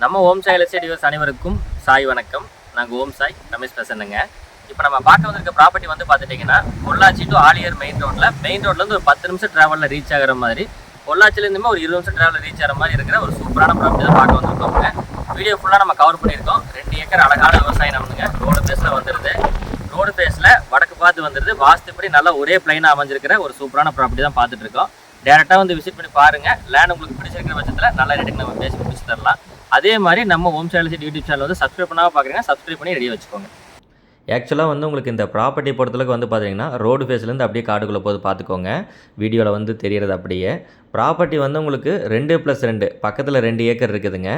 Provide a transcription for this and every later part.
நம்ம ஓம் சாய் எலஸ்டேட் யூஸ் அனைவருக்கும் சாய் வணக்கம். நாங்கள் ஓம் சாய் ரமேஷ் பிரசன்னுங்க இப்போ நம்ம பார்க்க வந்திருக்க ப்ராப்பர்ட்டி வந்து பார்த்துட்டிங்கன்னா பொள்ளாச்சி டு ஆலியர் மெயின் ரோட்டில் மெயின் ரோட்லேருந்து ஒரு பத்து நிமிஷம் ட்ராவலில் ரீச் ஆகிற மாதிரி பொள்ளாச்சிலேருந்துமே ஒரு இருபது நிமிஷம் ட்ராவலில் ரீச் ஆகிற மாதிரி இருக்கிற ஒரு சூப்பரான ப்ராப்பர்ட்டி தான் பார்க்க வந்திருக்கோங்க வீடியோ ஃபுல்லாக நம்ம கவர் பண்ணியிருக்கோம். ரெண்டு ஏக்கர் அழகான விவசாயம் நம்மளுங்க. ரோடு பேஸில் வந்துடுது ரோடு பேஸில் வடக்கு பார்த்து வந்துடுது வாஸ்துப்படி நல்லா ஒரே பிளைனாக அமைஞ்சிருக்கிற ஒரு சூப்பரான ப்ராப்பர்ட்டி தான் பார்த்துட்டு இருக்கோம். டேரெக்டாக வந்து விசிட் பண்ணி பாருங்கள் லேண்ட் உங்களுக்கு பிடிச்சிருக்கிற பட்சத்தில் நல்ல ரேட்டுக்கு நம்ம பேசி முடிச்சு தரலாம். அதே மாதிரி நம்ம ஓம் சேனல் யூடியூப் சேனல் வந்து சப்ஸ்கிரைப் பண்ணாமல் பார்க்குறீங்க சப்ஸ்கிரைப் பண்ணி ரெடியாக வச்சுக்கோங்க. ஆக்சுவலாக வந்து உங்களுக்கு இந்த ப்ராப்பர்ட்டி பொறுத்தளவுக்கு வந்து பார்த்தீங்கன்னா ரோடு ஃபேஸ்லேருந்து அப்படியே காடுக்குள்ளே போது பார்த்துக்கோங்க வீடியோவில் வந்து தெரிகிறது அப்படியே. ப்ராப்பர்ட்டி வந்து உங்களுக்கு ரெண்டு ப்ளஸ் ரெண்டு பக்கத்தில் ரெண்டு ஏக்கர் இருக்குதுங்க.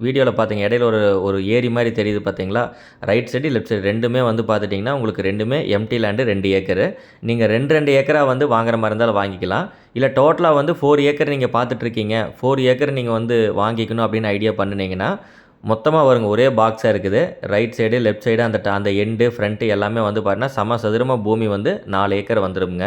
வீடியோவில் பார்த்தீங்க இடையில ஒரு ஒரு ஏரி மாதிரி தெரியுது பார்த்தீங்களா ரைட் சைடு லெஃப்ட் சைடு ரெண்டுமே வந்து பார்த்துட்டிங்கன்னா உங்களுக்கு ரெண்டுமே எம்டி லேண்டு ரெண்டு ஏக்கரு. நீங்கள் ரெண்டு ரெண்டு ஏக்கராக வந்து வாங்குற மாதிரி இருந்தாலும் வாங்கிக்கலாம். இல்லை டோட்டலாக வந்து ஃபோர் ஏக்கர் நீங்கள் பார்த்துட்ருக்கீங்க ஃபோர் ஏக்கர் நீங்கள் வந்து வாங்கிக்கணும் அப்படின்னு ஐடியா பண்ணினீங்கன்னா மொத்தமாக வருங்க ஒரே பாக்ஸாக இருக்குது. ரைட் சைடு லெஃப்ட் சைடு அந்த ட- அந்த எண்டு ஃப்ரண்ட்டு எல்லாமே வந்து பார்த்தீங்கன்னா சம சதுரமாக பூமி வந்து நாலு ஏக்கர் வந்துருங்க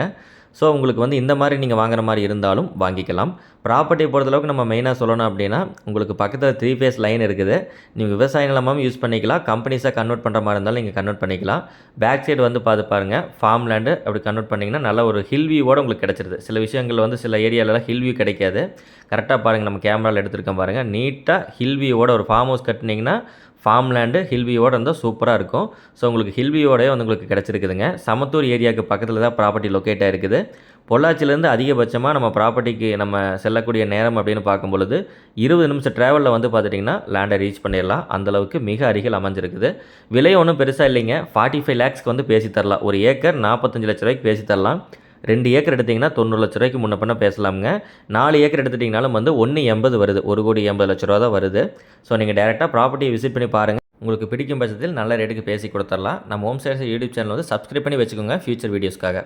ஸோ உங்களுக்கு வந்து இந்த மாதிரி நீங்கள் வாங்குற மாதிரி இருந்தாலும் வாங்கிக்கலாம். ப்ராப்பர்ட்டி பொறுத்தளவுக்கு நம்ம மெயினாக சொல்லணும் அப்படின்னா உங்களுக்கு பக்கத்தில் த்ரீ ஃபேஸ் லைன் இருக்குது. நீங்கள் விவசாய நிலமாகவும் யூஸ் பண்ணிக்கலாம். கம்பெனிஸாக கன்வெர்ட் பண்ணுற மாதிரி இருந்தாலும் நீங்கள் கன்வெர்ட் பண்ணிக்கலாம். பேக் சைடு வந்து பார்த்து பாருங்கள் ஃபார்ம் லேண்டு அப்படி கன்வெர்ட் பண்ணிங்கன்னா நல்ல ஒரு ஹில் வியூவோட உங்களுக்கு கிடச்சிருது. சில விஷயங்கள் வந்து சில ஏரியாலலாம் ஹில் வியூ கிடைக்காது. கரெக்டாக பாருங்கள் நம்ம கேமராவில் எடுத்துருக்கோம் பாருங்கள் நீட்டாக ஹில் வியூவோட ஒரு ஃபார்ம் ஹவுஸ் கட்டினீங்கன்னா ஃபார்ம் லேண்டு ஹில்வியோட இருந்தால் சூப்பராக இருக்கும். ஸோ உங்களுக்கு ஹில்வியோடய வந்து உங்களுக்கு கிடச்சிருக்குதுங்க. சமத்தூர் ஏரியாவுக்கு பக்கத்தில் தான் ப்ராப்பர்ட்டி லொக்கேட் ஆகிருக்குது பொள்ளாச்சிலேருந்து அதிகபட்சமாக நம்ம ப்ராப்பர்ட்டிக்கு நம்ம செல்லக்கூடிய நேரம் அப்படின்னு பார்க்கும் பொழுது இருபது நிமிஷம் ட்ராவலில் வந்து பார்த்துட்டிங்கன்னா லேண்டை ரீச் பண்ணிடலாம். அந்தளவுக்கு மிக அருகில் அமைஞ்சிருக்குது. விலை ஒன்றும் பெருசாக இல்லைங்க. ஃபார்ட்டி ஃபைவ் லேக்ஸ்க்கு வந்து பேசி தரலாம். ஒரு ஏக்கர் நாற்பத்தஞ்சு லட்ச ரூபாய்க்கு பேசி தரலாம். ரெண்டு ஏக்கர் எடுத்திங்கன்னா தொண்ணூறு லட்ச ரூபாய்க்கு முன்ன பண்ண பேசலாமுங்க. நாலு ஏக்கர் எடுத்துட்டிங்கனாலும் வந்து ஒன்று எண்பது வருது. ஒரு கோடி எண்பது லட்ச ரூபா தான் வருது. ஸோ நீங்கள் டேரெக்டாக ப்ராப்பர்ட்டியை விசிட் பண்ணி பாருங்கள் உங்களுக்கு பிடிக்கும் பட்சத்தில் நல்ல ரேட்டுக்கு பேசி கொடுத்துடலாம். நம்ம ஹோம் சைட்ஸ் யூடியூப் சேனல் வந்து சப்ஸ்கிரைப் பண்ணி வச்சுக்கோங்க ஃபியூச்சர் வீடியோஸ்க்காக